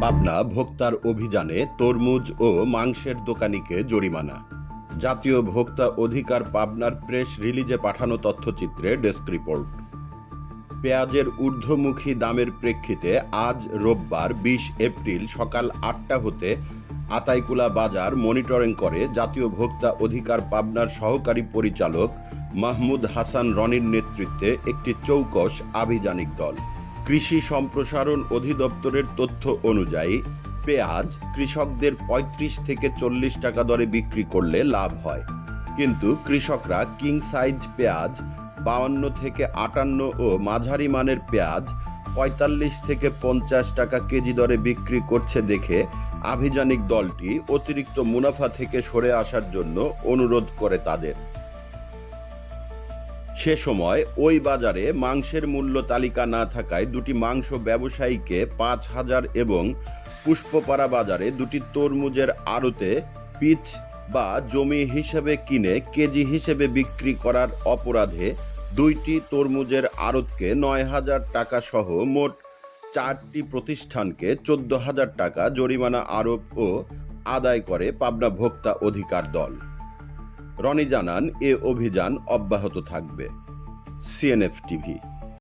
পাবনা ভোক্তার অভিযানে তরমুজ ও মাংসের দোকানিকে জরিমানা। জাতীয় ভোক্তা অধিকার পাবনার প্রেস রিলিজে পাঠানো তথ্যচিত্রে ডেস্ক রিপোর্ট। পেঁয়াজের ঊর্ধ্বমুখী দামের প্রেক্ষিতে আজ রোববার বিশ এপ্রিল সকাল আটটা হতে আতাইকুলা বাজার মনিটরিং করে জাতীয় ভোক্তা অধিকার পাবনার সহকারী পরিচালক মাহমুদ হাসান রনির নেতৃত্বে একটি চৌকস আভিযানিক দল। কৃষি সম্প্রসারণ অধিদপ্তরের তথ্য অনুযায়ী, পেঁয়াজ কৃষকদের ৩৫ থেকে চল্লিশ টাকা দরে বিক্রি করলে লাভ হয়। কিন্তু কৃষকরা কিং সাইজ পেঁয়াজ, বাউান্ন থেকে আটান্ন ও মাঝারি মানের পেঁয়াজ পঁয়তাল্লিশ থেকে পঞ্চাশ টাকা কেজি দরে বিক্রি করছে দেখে আভিযানিক দলটি অতিরিক্ত মুনাফা থেকে সরে আসার জন্য অনুরোধ করে তাদের। সে সময় ওই বাজারে মাংসের মূল্য তালিকা না থাকায় দুটি মাংস ব্যবসায়ীকে পাঁচ হাজার এবং পুষ্পপাড়া বাজারে দুটি তরমুজের আড়তে পিচ বা জমি হিসেবে কিনে কেজি হিসেবে বিক্রি করার অপরাধে দুইটি তরমুজের আড়তকে নয় হাজার টাকা সহ মোট চারটি প্রতিষ্ঠানকে চোদ্দ হাজার টাকা জরিমানা আরোপ ও আদায় করে পাবনা ভোক্তা অধিকার দল। রনি জানান এ অভিযান অব্যাহত থাকবে। CNF TV